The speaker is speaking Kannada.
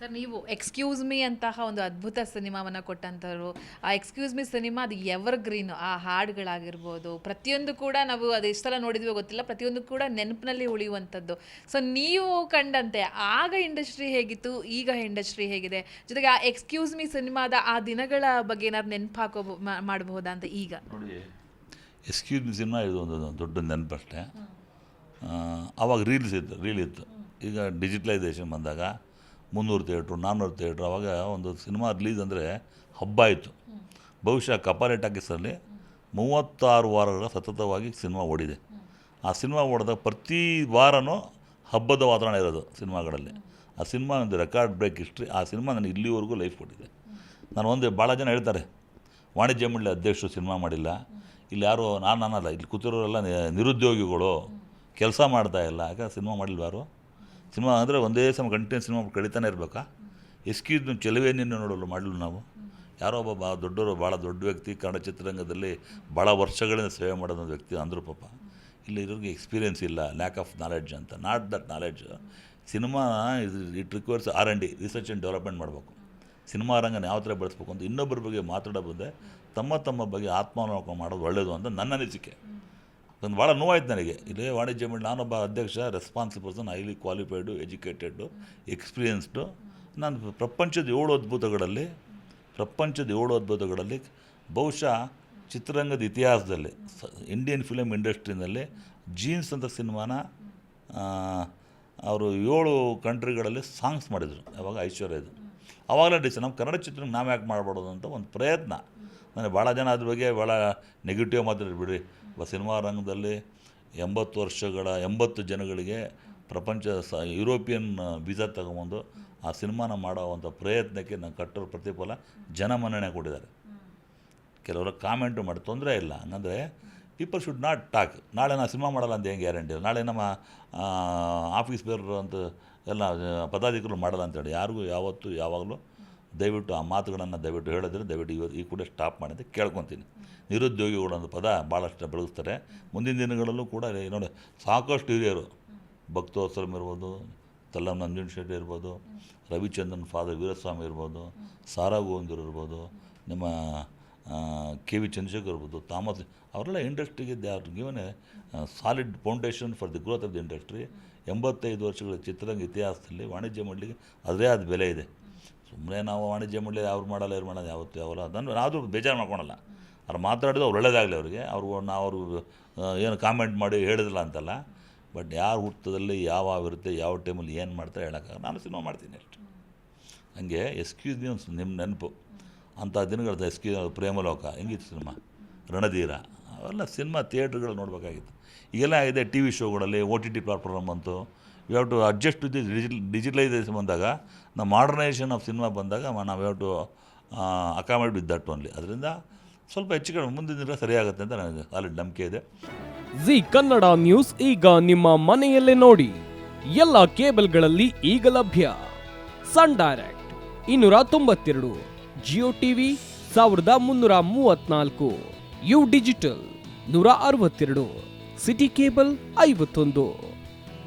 ಸರ್ ನೀವು ಎಕ್ಸ್ಕ್ಯೂಸ್ ಮೀ ಅಂತಹ ಒಂದು ಅದ್ಭುತ ಸಿನಿಮಾವನ್ನು ಕೊಟ್ಟಂಥವ್ರು ಆ ಎಕ್ಸ್ಕ್ಯೂಸ್ ಮೀ ಸಿನಿಮಾ ಅದು ಎವರ್ ಗ್ರೀನು ಆ ಹಾಡುಗಳಾಗಿರ್ಬೋದು ಪ್ರತಿಯೊಂದು ಕೂಡ ನಾವು ಅದು ಎಷ್ಟು ಸಲ ನೋಡಿದ್ವಿ ಗೊತ್ತಿಲ್ಲ ಪ್ರತಿಯೊಂದು ಕೂಡ ನೆನಪಿನಲ್ಲಿ ಉಳಿಯುವಂಥದ್ದು. ಸೊ ನೀವು ಕಂಡಂತೆ ಆಗ ಇಂಡಸ್ಟ್ರಿ ಹೇಗಿತ್ತು ಈಗ ಇಂಡಸ್ಟ್ರಿ ಹೇಗಿದೆ? ಜೊತೆಗೆ ಆ ಎಕ್ಸ್ಕ್ಯೂಸ್ ಮೀ ಸಿನಿಮಾದ ಆ ದಿನಗಳ ಬಗ್ಗೆ ಏನಾದ್ರು ನೆನಪು ಹಾಕೋ ಮಾಡಬಹುದಾ ಅಂತ ಈಗ? ನೋಡಿ ಎಕ್ಸ್ಕ್ಯೂಸ್ ಮಿ ಸಿನಿಮಾ ಇದು ಒಂದು ದೊಡ್ಡ ನೆನಪಷ್ಟೇ ಆವಾಗ ರೀಲ್ಸ್ ಇತ್ತು ರೀಲ್ ಇತ್ತು. ಈಗ ಡಿಜಿಟಲೈಸೇಷನ್ ಬಂದಾಗ ಮುನ್ನೂರು ಥಿಯೇಟ್ರು ನಾನ್ನೂರು ಥಿಯೇಟ್ರು ಆವಾಗ ಒಂದು ಸಿನಿಮಾ ರಿಲೀಸ್ ಅಂದರೆ ಹಬ್ಬ ಆಯಿತು. ಬಹುಶಃ ಕಪಾಲೆ ಟಾಕೀಸಲ್ಲಿ ಮೂವತ್ತಾರು ವಾರಗಳ ಸತತವಾಗಿ ಸಿನಿಮಾ ಓಡಿದೆ. ಆ ಸಿನಿಮಾ ಓಡಿದಾಗ ಪ್ರತಿ ವಾರನೂ ಹಬ್ಬದ ವಾತಾವರಣ ಇರೋದು ಸಿನಿಮಾಗಳಲ್ಲಿ. ಆ ಸಿನಿಮಾ ಒಂದು ರೆಕಾರ್ಡ್ ಬ್ರೇಕ್ ಹಿಸ್ಟ್ರಿ, ಆ ಸಿನಿಮಾ ನನಗೆ ಇಲ್ಲಿವರೆಗೂ ಲೈಫ್ ಕೊಟ್ಟಿದೆ. ನಾನು ಒಂದು, ಭಾಳ ಜನ ಹೇಳ್ತಾರೆ, ವಾಣಿಜ್ಯ ಮಂಡಳಿ ಅಧ್ಯಕ್ಷರು ಸಿನಿಮಾ ಮಾಡಿಲ್ಲ. ಇಲ್ಲಿ ಯಾರು, ನಾನು, ನಾನಲ್ಲ, ಇಲ್ಲಿ ಕೂತಿರೋರೆಲ್ಲ ನಿರುದ್ಯೋಗಿಗಳು, ಕೆಲಸ ಮಾಡ್ತಾ ಇಲ್ಲ. ಯಾಕಂದ್ರೆ ಸಿನಿಮಾ ಮಾಡಿಲ್ವ ಯಾರು ಸಿನಿಮಾ ಅಂದರೆ ಒಂದೇ ಸಮ ಕಂಟಿನ್ಯೂ ಸಿನಿಮಾ ಕಳೀತಾನೆ ಇರಬೇಕಾ? ಎಸ್ಕ್ಯೂಸ್ ಚೆಲುವೆ ನಿನ್ನ ನೋಡಲು ಮಾಡಲು ನಾವು. ಯಾರೋ ಒಬ್ಬ ಬಾ ದೊಡ್ಡವರು ಭಾಳ ದೊಡ್ಡ ವ್ಯಕ್ತಿ, ಕನ್ನಡ ಚಿತ್ರರಂಗದಲ್ಲಿ ಭಾಳ ವರ್ಷಗಳಿಂದ ಸೇವೆ ಮಾಡೋದು ವ್ಯಕ್ತಿ ಅಂದರು ಪಾಪ. ಇಲ್ಲಿ ಇರೋರಿಗೆ ಎಕ್ಸ್ಪೀರಿಯನ್ಸ್ ಇಲ್ಲ ಲ್ಯಾಕ್ ಆಫ್ ನಾಲೆಡ್ಜ್ ಅಂತ. Not that knowledge cinema it requires R and D research and development ಮಾಡಬೇಕು. ಸಿನಿಮಾ ರಂಗನ ಯಾವ ಥರ ಬೆಳೆಸ್ಬೇಕು ಅಂತ ಇನ್ನೊಬ್ಬರ ಬಗ್ಗೆ ಮಾತಾಡೋ ಬಂದೆ ತಮ್ಮ ತಮ್ಮ ಬಗ್ಗೆ ಆತ್ಮಾವಲೋಕನ ಮಾಡೋದು ಒಳ್ಳೆಯದು ಅಂತ ನನ್ನ ಅನಿಸಿಕೆ. ಒಂದು ಭಾಳ ನೋವಾಯ್ತು ನನಗೆ. ಇಲ್ಲೇ ವಾಣಿಜ್ಯ ಮಂಡಳಿ, ನಾನೊಬ್ಬ ಅಧ್ಯಕ್ಷ responsible person highly qualified educated experienced ನಾನು ಪ್ರಪಂಚದ ಏಳು ಅದ್ಭುತಗಳಲ್ಲಿ, ಪ್ರಪಂಚದ ಏಳು ಅದ್ಭುತಗಳಲ್ಲಿ ಬಹುಶಃ ಚಿತ್ರರಂಗದ ಇತಿಹಾಸದಲ್ಲಿ ಇಂಡಿಯನ್ ಫಿಲಮ್ ಇಂಡಸ್ಟ್ರಿನಲ್ಲಿ ಜೀನ್ಸ್ ಅಂತ ಸಿನಿಮಾನ ಅವರು ಏಳು ಕಂಟ್ರಿಗಳಲ್ಲಿ ಸಾಂಗ್ಸ್ ಮಾಡಿದರು. ಯಾವಾಗ ಐಶ್ವರ್ಯದು ಆವಾಗಲೇ ಡಿಸ್ ನಮ್ಮ ಕನ್ನಡ ಚಿತ್ರ ನಾವು ಯಾಕೆ ಮಾಡಬಾರ್ದು ಅಂತ ಒಂದು ಪ್ರಯತ್ನ. ನನಗೆ ಭಾಳ ಜನ ಅದ್ರ ಬಗ್ಗೆ ಭಾಳ ನೆಗೆಟಿವ್ ಮಾತಾಡಿ ಬಿಡ್ರಿ. ಸಿನಿಮಾ ರಂಗದಲ್ಲಿ ಎಂಬತ್ತು ವರ್ಷಗಳ, ಎಂಬತ್ತು ಜನಗಳಿಗೆ ಪ್ರಪಂಚ ಸ, ಯುರೋಪಿಯನ್ ವೀಸಾ ತಗೊಬಂದು ಆ ಸಿನಿಮಾನ ಮಾಡೋವಂಥ ಪ್ರಯತ್ನಕ್ಕೆ ನಾನು ಕಟ್ಟೋ ಪ್ರತಿಫಲ ಜನಮನ್ನಣೆ ಕೊಟ್ಟಿದ್ದಾರೆ. ಕೆಲವರು ಕಾಮೆಂಟು ಮಾಡಿ ತೊಂದರೆ ಇಲ್ಲ. ಹಂಗಂದರೆ ಪೀಪಲ್ ಶುಡ್ ನಾಟ್ ಟಾಕ್. ನಾಳೆ ನಾನು ಸಿನಿಮಾ ಮಾಡಲ್ಲ ಅಂತ ಹೆಂಗೆ ಗ್ಯಾರಂಟಿ ನಾಳೆ ನಮ್ಮ ಆಫೀಸ್ ಬೇರರು ಅಂತ ಎಲ್ಲ ಪದಾಧಿಕಾರಿಗಳು ಮಾಡಲ್ಲ ಅಂತೇಳಿ ಯಾರಿಗೂ ಯಾವತ್ತೂ ಯಾವಾಗಲೂ ದಯವಿಟ್ಟು ಆ ಮಾತುಗಳನ್ನು ದಯವಿಟ್ಟು ಹೇಳಿದ್ರೆ, ದಯವಿಟ್ಟು ಈ ಕೂಡ ಸ್ಟಾಪ್ ಮಾಡಿ ಕೇಳ್ಕೊತೀನಿ. ನಿರುದ್ಯೋಗಿಗಳು ಅನ್ನೋ ಪದ ಭಾಳಷ್ಟು ಬೆಳಗಿಸ್ತಾರೆ ಮುಂದಿನ ದಿನಗಳಲ್ಲೂ ಕೂಡ ನೋಡಿ, ಸಾಕಷ್ಟು ಹಿರಿಯರು, ಭಕ್ತೋತ್ಸವ ಇರ್ಬೋದು, ತಲ್ಲಂ ನಂಜುನ್ ಶೆಟ್ಟಿ ಇರ್ಬೋದು, ರವಿಚಂದ್ರನ್ ಫಾದರ್ ವೀರಸ್ವಾಮಿ ಇರ್ಬೋದು ಸಾರಾ ಗೋವಿಂದರು ಇರ್ಬೋದು, ನಿಮ್ಮ ಕೆ ವಿ ಚಂದ್ರಶೇಖರ್ ಇರ್ಬೋದು, ತಾಮಸ್, ಅವರೆಲ್ಲ ಇಂಡಸ್ಟ್ರಿಗೆ they are given a solid foundation for the growth of the industry ಎಂಬತ್ತೈದು ವರ್ಷಗಳ ಚಿತ್ರರಂಗ ಇತಿಹಾಸದಲ್ಲಿ ವಾಣಿಜ್ಯ ಮಂಡಳಿಗೆ ಅದರೇ ಆದ ಬೆಲೆ ಇದೆ. ಸುಮ್ಮನೆ ನಾವು ವಾಣಿಜ್ಯ ಮಂಡಳಿ ಅವ್ರು ಮಾಡಲ್ಲ, ಇವ್ರು ಮಾಡಲ್ಲ, ಯಾವತ್ತು ಯಾವಲ್ಲ ಅದನ್ನು ನಾವು ಬೇಜಾರು ಮಾಡ್ಕೊಳಲ್ಲ. ಅವ್ರು ಮಾತಾಡಿದ್ರು ಅವ್ರು ಒಳ್ಳೇದಾಗಲಿ ಅವರಿಗೆ. ಅವ್ರು ನಾವು ಅವರು ಏನು ಕಾಮೆಂಟ್ ಮಾಡಿ ಹೇಳಿದಿಲ್ಲ ಅಂತಲ್ಲ. ಬಟ್ ಯಾರ ಹುಟ್ಟದಲ್ಲಿ ಯಾವ ಇರುತ್ತೆ, ಯಾವ ಟೈಮಲ್ಲಿ ಏನು ಮಾಡ್ತಾರೆ ಹೇಳೋಕ್ಕಾಗ ನಾನು ಸಿನಿಮಾ ಮಾಡ್ತೀನಿ ಅಷ್ಟು. ಹಂಗೆ ಎಸ್ಕ್ಯೂಸ್ ಒಂದು ನಿಮ್ಮ ನೆನಪು. ಅಂಥ ದಿನಗಳ ಎಸ್ಕ್ಯೂ ಪ್ರೇಮಲೋಕ. ಹೆಂಗಿತ್ತು ಸಿನಿಮಾ? ರಣಧೀರ. ಅವೆಲ್ಲ ಸಿನಿಮಾ ಥಿಯೇಟ್ರ್ಗಳು ನೋಡಬೇಕಾಗಿತ್ತು. ಈಗೆಲ್ಲ ಇದೆ ಟಿ ವಿ ಶೋಗಳಲ್ಲಿ ಓ ಟಿ ಟಿ ಪ್ಲಾಟ್ಫಾರ್ಮ್ ಬಂತು you have to adjust with digital digitalisation ಬಂದಾಗ ನಮ್ಮ ಮಾಡರ್ನೈಸೇಷನ್ ಆಫ್ ಸಿನಿಮಾ ಬಂದಾಗ ನಾವು have to accommodate with that only ಅದರಿಂದ ಸ್ವಲ್ಪ ಹೆಚ್ಚು ಕಡಿಮೆ, ಮುಂದಿನ ದಿನ ಸರಿಯಾಗುತ್ತೆ ಅಂತ ನನಗೆ ಸಾಲಿಡ್ ನಂಬಿಕೆ ಇದೆ. ಜಿ ಕನ್ನಡ ನ್ಯೂಸ್ ಈಗ ನಿಮ್ಮ ಮನೆಯಲ್ಲೇ ನೋಡಿ. ಎಲ್ಲ ಕೇಬಲ್ಗಳಲ್ಲಿ ಈಗ ಲಭ್ಯ. ಸನ್ ಡೈರೆಕ್ಟ್ ಇನ್ನೂರ ತೊಂಬತ್ತೆರಡು ಜಿಯೋ ಟಿವಿ ಸಾವಿರದ ಮುನ್ನೂರ ಮೂವತ್ನಾಲ್ಕು ಯು ಡಿಜಿಟಲ್ ನೂರ ಅರವತ್ತೆರಡು ಸಿಟಿ ಕೇಬಲ್ ಐವತ್ತೊಂದು.